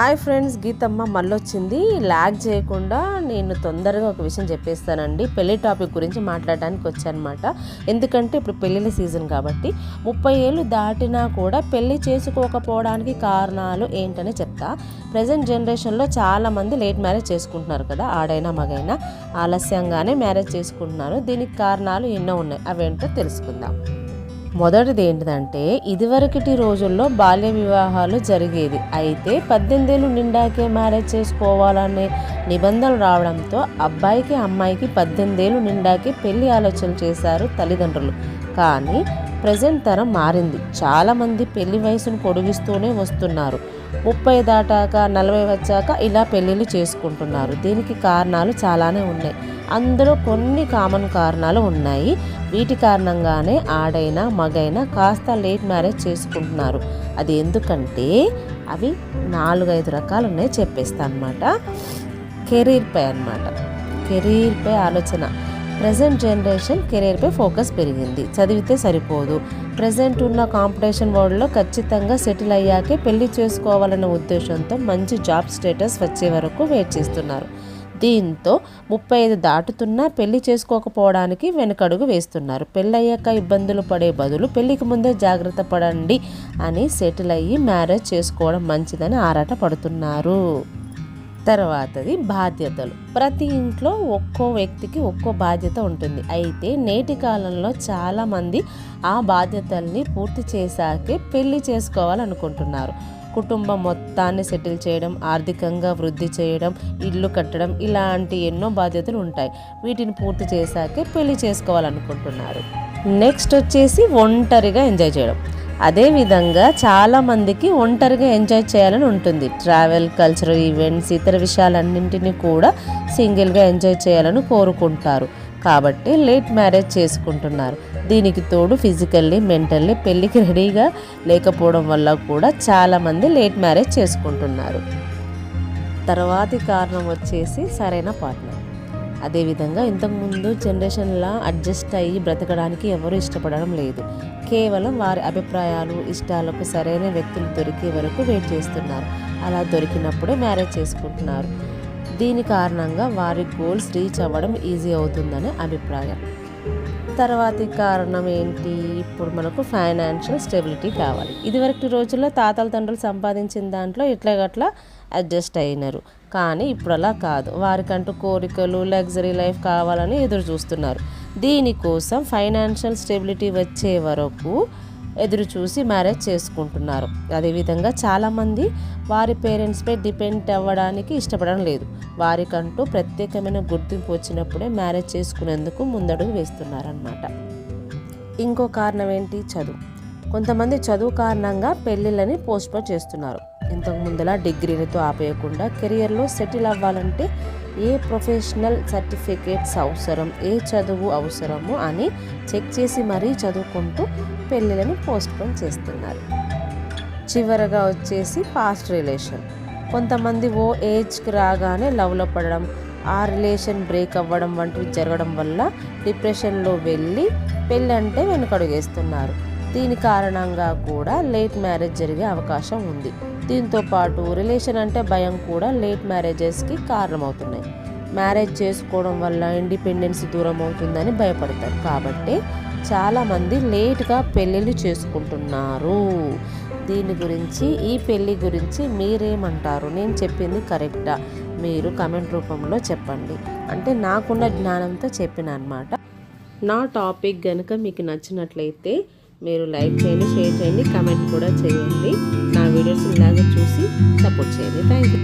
Hi friends Geethamma మళ్ళొచ్చింది. Lag చేయకుండా నేను తొందరగా ఒక విషయం చెప్పేస్తానండి. పెళ్ళి టాపిక్ గురించి మాట్లాడడానికి వచ్చానమాట. ఎందుకంటే ఇప్పుడు పెళ్ళిళ్ళ సీజన్ కాబట్టి ముప్పై ఏళ్ళు దాటినా కూడా పెళ్ళి చేసుకోకపోవడానికి కారణాలు ఏంటనే చెప్తా. ప్రజెంట్ జనరేషన్లో చాలామంది లేట్ మ్యారేజ్ చేసుకుంటున్నారు కదా ఆడైనా మగైనా. ఆలస్యంగానే మ్యారేజ్ చేసుకుంటున్నారు. దీనికి కారణాలు ఎన్నో ఉన్నాయి. అవేంటో తెలుసుకుందాం. మొదటిది ఏంటిదంటే ఇదివరకటి రోజుల్లో బాల్య వివాహాలు జరిగేది. అయితే పద్దెనిమిదేళ్ళు నిండాకే మ్యారేజ్ చేసుకోవాలనే నిబంధనలు రావడంతో అబ్బాయికి అమ్మాయికి పద్దెనిమిదేళ్ళు నిండాకే పెళ్ళి ఆలోచనలు చేశారు తల్లిదండ్రులు. కానీ ప్రజెంట్ తరం మారింది. చాలామంది పెళ్ళి వయసును పొడిగిస్తూనే వస్తున్నారు. ముప్పై దాటాక నలభై వచ్చాక ఇలా పెళ్ళిళ్ళు చేసుకుంటున్నారు. దీనికి కారణాలు చాలానే ఉన్నాయి. అందులో కొన్ని కామన్ కారణాలు ఉన్నాయి. వీటి కారణంగానే ఆడైనా మగైనా కాస్త లేట్ మ్యారేజ్ చేసుకుంటున్నారు. అది ఎందుకంటే అవి నాలుగైదు రకాలు ఉన్నాయి చెప్పేస్తా అనమాట కెరీర్పై అనమాట కెరీర్పై ఆలోచన. ప్రజెంట్ జనరేషన్ కెరీర్పై ఫోకస్ పెరిగింది. చదివితే సరిపోదు. ప్రజెంట్ ఉన్న కాంపిటీషన్ వరల్డ్లో ఖచ్చితంగా సెటిల్ అయ్యాకే పెళ్ళి చేసుకోవాలన్న ఉద్దేశంతో మంచి జాబ్ స్టేటస్ వచ్చే వరకు వెయిట్ చేస్తున్నారు. దీంతో ముప్పై ఐదు దాటుతున్నా పెళ్ళి చేసుకోకపోవడానికి వెనకడుగు వేస్తున్నారు. పెళ్ళయ్యాక ఇబ్బందులు పడే బదులు పెళ్ళికి ముందే జాగ్రత్త పడండి అని సెటిల్ అయ్యి మ్యారేజ్ చేసుకోవడం మంచిదని ఆరాట పడుతున్నారు తర్వాతది బాధ్యతలు. ప్రతి ఇంట్లో ఒక్కో వ్యక్తికి ఒక్కో బాధ్యత ఉంటుంది. అయితే నేటి కాలంలో చాలామంది ఆ బాధ్యతల్ని పూర్తి చేశాకే పెళ్ళి చేసుకోవాలనుకుంటున్నారు. కుటుంబం మొత్తాన్ని సెటిల్ చేయడం ఆర్థికంగా వృద్ధి చేయడం ఇల్లు కట్టడం ఇలాంటి ఎన్నో బాధ్యతలు ఉంటాయి. వీటిని పూర్తి చేశాకే పెళ్ళి చేసుకోవాలనుకుంటున్నారు. నెక్స్ట్ వచ్చేసి ఒంటరిగా ఎంజాయ్ చేయడం. అదేవిధంగా చాలామందికి ఒంటరిగా ఎంజాయ్ చేయాలని ఉంటుంది. ట్రావెల్ కల్చరల్ ఈవెంట్స్ ఇతర విషయాలన్నింటినీ కూడా సింగిల్గా ఎంజాయ్ చేయాలని కోరుకుంటారు. కాబట్టి లేట్ మ్యారేజ్ చేసుకుంటున్నారు. దీనికి తోడు ఫిజికల్లీ మెంటల్లీ పెళ్ళికి రెడీగా లేకపోవడం వల్ల కూడా చాలామంది లేట్ మ్యారేజ్ చేసుకుంటున్నారు. తర్వాతి కారణం వచ్చేసి సరైన పార్ట్నర్. అదేవిధంగా ఇంతకుముందు జనరేషన్లా అడ్జస్ట్ అయ్యి బ్రతకడానికి ఎవరు ఇష్టపడడం లేదు. కేవలం వారి అభిప్రాయాలు ఇష్టాలకు సరైన వ్యక్తులు దొరికే వరకు వెయిట్ చేస్తున్నారు. అలా దొరికినప్పుడే మ్యారేజ్ చేసుకుంటున్నారు. దీని కారణంగా వారి గోల్స్ రీచ్ అవ్వడం ఈజీ అవుతుందని అభిప్రాయం. తర్వాతి కారణం ఏంటి? ఇప్పుడు మనకు ఫైనాన్షియల్ స్టెబిలిటీ కావాలి. ఇదివరకు రోజుల్లో తాతల తండ్రులు సంపాదించిన దాంట్లో ఇట్లా గట్లా అడ్జస్ట్ అయినారు. కానీ ఇప్పుడు అలా కాదు. వారికంటూ కోరికలు లగ్జరీ లైఫ్ కావాలని ఎదురు చూస్తున్నారు. దీనికోసం ఫైనాన్షియల్ స్టెబిలిటీ వచ్చే వరకు ఎదురు చూసి మ్యారేజ్ చేసుకుంటున్నారు. అదేవిధంగా చాలామంది వారి పేరెంట్స్పై డిపెండ్ అవ్వడానికి ఇష్టపడడం లేదు. వారికంటూ ప్రత్యేకమైన గుర్తింపు వచ్చినప్పుడే మ్యారేజ్ చేసుకునేందుకు ముందడుగు వేస్తున్నారన్నమాట. ఇంకో కారణం ఏంటి? చదువు. కొంతమంది చదువు కారణంగా పెళ్ళిళ్ళని పోస్ట్పోన్ చేస్తున్నారు. ఇంతకు ముందులా డిగ్రీలతో ఆపేయకుండా కెరియర్లో సెటిల్ అవ్వాలంటే ఏ ప్రొఫెషనల్ సర్టిఫికేట్స్ అవసరం ఏ చదువు అవసరము అని చెక్ చేసి మరీ చదువుకుంటూ పెళ్ళిళ్ళని పోస్ట్పోన్ చేస్తున్నారు. చివరగా వచ్చేసి పాస్ట్ రిలేషన్. కొంతమంది ఓ ఏజ్కి రాగానే లవ్లో పడడం ఆ రిలేషన్ బ్రేక్ అవ్వడం వంటివి జరగడం వల్ల డిప్రెషన్లో వెళ్ళి పెళ్ళి అంటే వెనుకడుగేస్తున్నారు. దీని కారణంగా కూడా లేట్ మ్యారేజ్ జరిగే అవకాశం ఉంది. దీంతో పాటు రిలేషన్ అంటే భయం కూడా లేట్ మ్యారేజెస్కి కారణమవుతున్నాయి. మ్యారేజ్ చేసుకోవడం వల్ల ఇండిపెండెన్స్ దూరం అవుతుందని భయపడతారు. కాబట్టి చాలామంది లేట్గా పెళ్ళిళ్ళు చేసుకుంటున్నారు. దీని గురించి ఈ పెళ్ళి గురించి మీరేమంటారు? నేను చెప్పింది కరెక్టా? మీరు కమెంట్ రూపంలో చెప్పండి. అంటే నాకున్న జ్ఞానంతో చెప్పిన అనమాట నా టాపిక్ కనుక మీకు నచ్చినట్లయితే మీరు లైక్ చేయండి షేర్ చేయండి కమెంట్ కూడా చేయండి. నా వీడియోస్ ఇలాగ చూసి సపోర్ట్ చేయండి. Thank you